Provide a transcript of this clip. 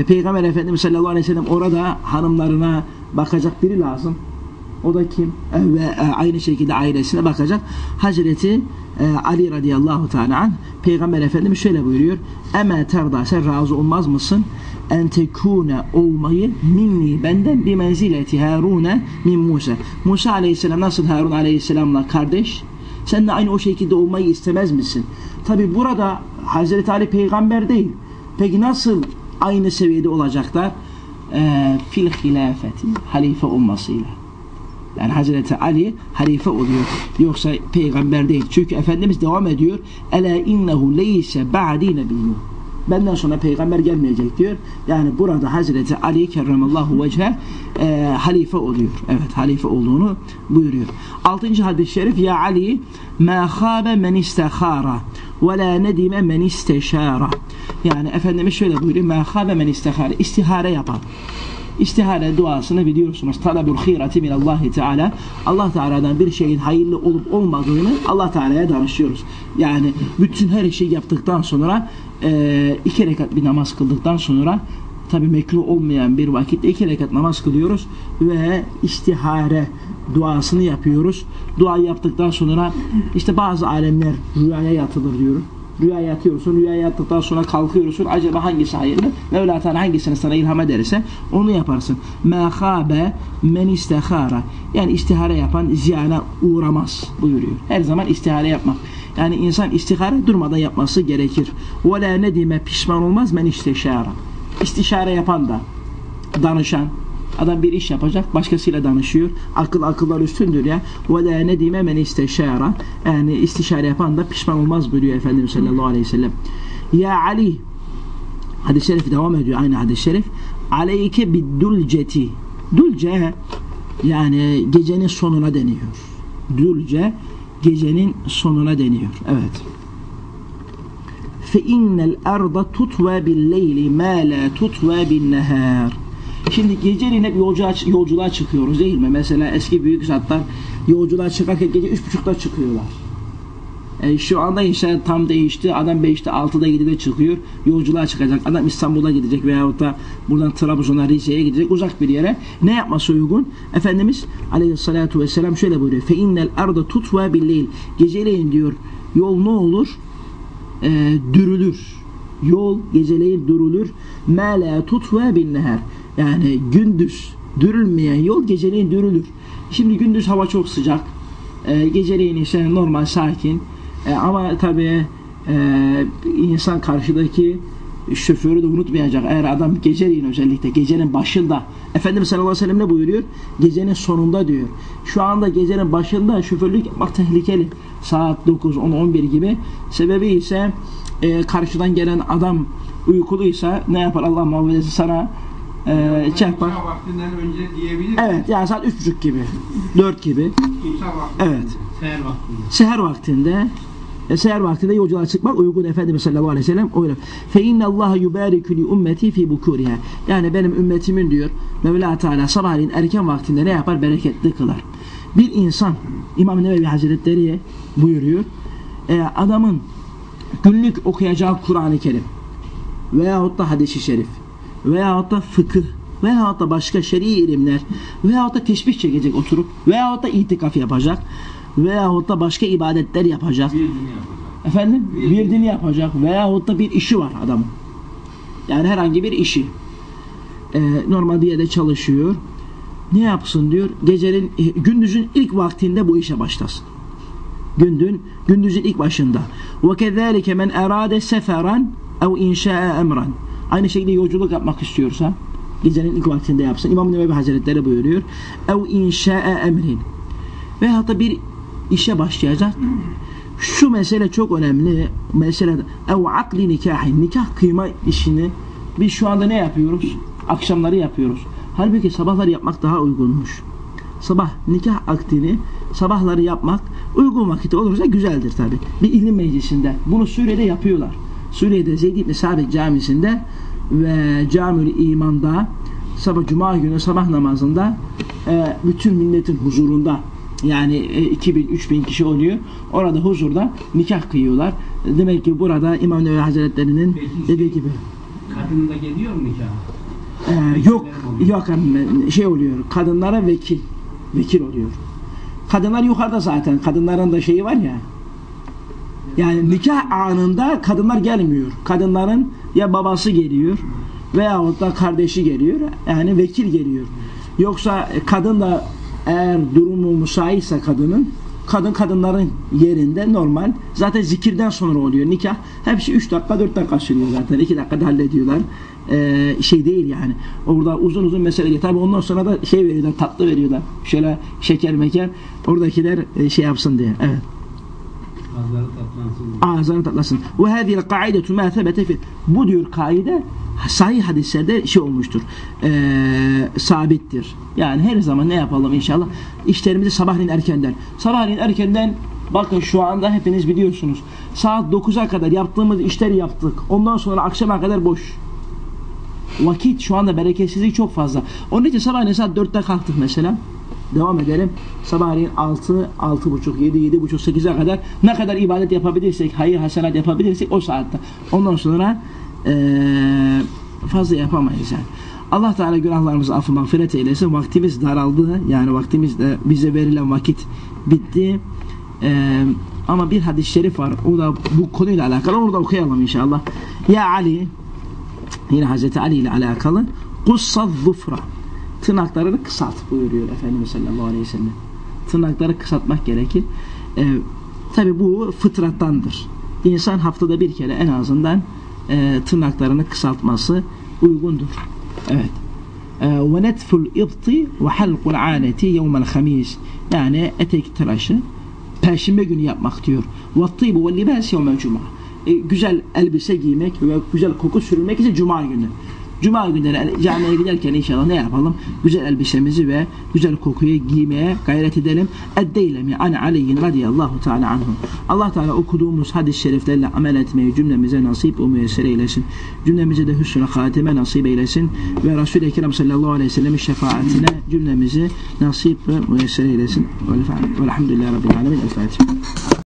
E, Peygamber Efendimiz sallallahu aleyhi ve sellem orada hanımlarına bakacak biri lazım. O da kim? E, ve e, aynı şekilde ailesine bakacak. Hazreti e, Ali radıyallahu teala anh Peygamber Efendimiz şöyle buyuruyor. Eme terda sen razı olmaz mısın? En tekune olmayı minni benden bir menzileti Harun'e min Musa. Musa aleyhisselam nasıl Harun aleyhisselamla kardeş? Sen de aynı o şekilde olmayı istemez misin? Tabi burada Hazreti Ali peygamber değil. Peki nasıl aynı seviyede olacaklar? Ee, fil hilafeti, halife olmasıyla. Yani Hazreti Ali halife oluyor. Yoksa peygamber değil. Çünkü Efendimiz devam ediyor. Ela innehu leyse ba'di nebiyyun. Benden sonra peygamber gelmeyecek diyor. Yani burada Hazreti Ali kerramallahu vece e, halife oluyor. Evet halife olduğunu buyuruyor. Altıncı hadis-i şerif Ya Ali ma khabe men istehara ve la nedime men isteşara. Yani Efendimiz şöyle buyuruyor. Ma khabe men istehara. İstihare yapan. İstihare duasını biliyorsunuz. Talabul khirati min Allah Teala. Allah Teala'dan bir şeyin hayırlı olup olmadığını Allah Teala'ya danışıyoruz. Yani bütün her şeyi yaptıktan sonra e, iki rekat bir namaz kıldıktan sonra tabi mekruh olmayan bir vakitte iki rekat namaz kılıyoruz ve istihare duasını yapıyoruz. Dua yaptıktan sonra işte bazı alemler rüyaya yatılır diyorum. Rüya yatıyorsun. Rüya yattıktan sonra kalkıyorsun. Acaba hangisi hayırlı? Mevla Teala hangisini sana ilham ederse onu yaparsın. Mâ khâbe men istihara. Yani istihare yapan ziyana uğramaz buyuruyor. Her zaman istihare yapmak. Yani insan istihare durmadan yapması gerekir. Ve la nedime pişman olmaz men istişare. İstişare yapan da danışan, Adam bir iş yapacak, başkasıyla danışıyor. Akıl akıllar üstündür ya. Ve la nedime men isteşara. Yani istişare yapan da pişman olmaz buyuruyor Efendimiz sallallahu aleyhi ve sellem. Ya Ali hadis-i şerif devam ediyor aynı hadis-i şerif. Aleyke biddulceti. Dulce yani gecenin sonuna deniyor. Dulce gecenin sonuna deniyor. Evet. Fe innel arda tutva bil leyli ma la tutva bin nehar. Şimdi geceliğin hep yolculuğa, yolculuğa çıkıyoruz değil mi? Mesela eski büyük zatlar yolculuğa çıkarken gece üç buçukta çıkıyorlar. E, şu anda inşaat tam değişti. Adam 5'te 6'da 7'de çıkıyor. Yolculuğa çıkacak. Adam İstanbul'a gidecek veyahut da buradan Trabzon'a Rize'ye gidecek. Uzak bir yere. Ne yapması uygun? Efendimiz aleyhissalatu vesselam şöyle buyuruyor. Fe innel arda tutva billeyl. Geceleyin diyor. Yol ne olur? E, dürülür. Yol geceleyin dürülür. Me la tutva bin neher. Yani gündüz dürülmeyen yol geceleyin dürülür. Şimdi gündüz hava çok sıcak. E, geceleyin ise normal sakin. E, ama tabii e, insan karşıdaki şoförü de unutmayacak. Eğer adam geceleyin özellikle gecenin başında Efendimiz sallallahu aleyhi ve sellem ne buyuruyor? Gecenin sonunda diyor. Şu anda gecenin başında şoförlük yapmak tehlikeli. Saat 9, 10, 11 gibi. Sebebi ise e, karşıdan gelen adam uykuluysa ne yapar Allah muhafaza sana e, önce diyebilir Evet yani saat 3.30 gibi. 4 gibi. Evet. Seher vaktinde. Seher vaktinde e, seher vaktinde yolculuğa çıkmak uygun Efendimiz sallallahu aleyhi ve sellem öyle. Fe inna Allah yubariku li ummeti fi bukuriha. Yani benim ümmetimin diyor Mevla Teala sabahleyin erken vaktinde ne yapar? Bereketli kılar. Bir insan İmam Nevevi Hazretleri buyuruyor. E, adamın günlük okuyacağı Kur'an-ı Kerim veyahut da hadis-i şerif veyahut da fıkıh veyahut da başka şer'i ilimler veyahut da teşbih çekecek oturup veyahut da itikaf yapacak veyahut da başka ibadetler yapacak. Bir yapacak. efendim? Bir din yapacak veyahut da bir işi var adamın. Yani herhangi bir işi. Ee, normal bir yerde çalışıyor. Ne yapsın diyor? Gecenin e, gündüzün ilk vaktinde bu işe başlasın. Gündüz gündüzün ilk başında. Ve kezalike men erade seferan ev inşa'a emran aynı şekilde yolculuk yapmak istiyorsa gecenin ilk vaktinde yapsın İmam Nevevi Hazretleri buyuruyor ev inşa'a emrin veyahut da bir işe başlayacak şu mesele çok önemli mesele ev akli nikahin nikah kıyma işini biz şu anda ne yapıyoruz akşamları yapıyoruz halbuki sabahları yapmak daha uygunmuş sabah nikah aktini sabahları yapmak uygun vakitte olursa güzeldir tabi. Bir ilim meclisinde. Bunu Suriye'de yapıyorlar. Suriye'de Zeyd İbni Sabit camisinde ve Camül İman'da sabah cuma günü sabah namazında e, bütün milletin huzurunda yani e, 2000-3000 kişi oluyor. Orada huzurda nikah kıyıyorlar. Demek ki burada İmam Nevevi Hazretleri'nin dediği gibi Kadın da geliyor mu nikah? Ee, yok yok hanım, şey oluyor. Kadınlara vekil vekil oluyor. Kadınlar yukarıda zaten. Kadınların da şeyi var ya. Yani nikah anında kadınlar gelmiyor. Kadınların ya babası geliyor veyahut da kardeşi geliyor. Yani vekil geliyor. Yoksa kadın da eğer durumu müsaitse kadının kadın kadınların yerinde normal. Zaten zikirden sonra oluyor nikah. Hepsi 3 dakika 4 dakika sürüyor zaten. 2 dakikada hallediyorlar. Ee, şey değil yani. Orada uzun uzun mesele. Tabi ondan sonra da şey veriyorlar, tatlı veriyorlar. Şöyle şeker meker. Oradakiler e, şey yapsın diye. Evet. Bazıları tatlansın. Ve hâzîl kaidetu mâ thebete fil. Bu diyor kaide sahih hadislerde şey olmuştur. Ee, sabittir. Yani her zaman ne yapalım inşallah? İşlerimizi sabahleyin erkenden. Sabahleyin erkenden bakın şu anda hepiniz biliyorsunuz. Saat 9'a kadar yaptığımız işleri yaptık. Ondan sonra akşama kadar boş. Vakit şu anda bereketsizlik çok fazla. Onun için sabahleyin saat 4'te kalktık mesela. Devam edelim. Sabahleyin 6, 6.30, 7, 7.30, 8'e kadar ne kadar ibadet yapabilirsek, hayır hasenat yapabilirsek o saatte. Ondan sonra eee, fazla yapamayız yani. Allah Teala günahlarımızı affı mağfiret eylesin. Vaktimiz daraldı. Yani vaktimiz de bize verilen vakit bitti. Eee, ama bir hadis-i şerif var. O da bu konuyla alakalı. Onu da okuyalım inşallah. Ya Ali yine Hazreti Ali ile alakalı kussaz zufra tırnaklarını kısalt buyuruyor Efendimiz sallallahu aleyhi ve sellem. Tırnakları kısaltmak gerekir. Ee, Tabi bu fıtrattandır. İnsan haftada bir kere en azından e, tırnaklarını kısaltması uygundur. Evet. Ee, Ve netful ibti ve halqul aneti yevmel hamis. Yani etek tıraşı Perşembe günü yapmak diyor. Ve tibu ve libas cuma. E, güzel elbise giymek ve güzel koku sürülmek ise cuma günü. Cuma günleri camiye giderken inşallah ne yapalım? Güzel elbisemizi ve güzel kokuyu giymeye gayret edelim. Eddeylemi an aleyhin radiyallahu teala anhu. Allah Teala okuduğumuz hadis-i şeriflerle amel etmeyi cümlemize nasip ve müyesser eylesin. Cümlemize de hüsnü hatime nasip eylesin. Ve Resul-i Ekrem sallallahu aleyhi ve sellem'in şefaatine cümlemizi nasip ve müyesser eylesin. Velhamdülillahi Rabbil alemin. El Fatiha.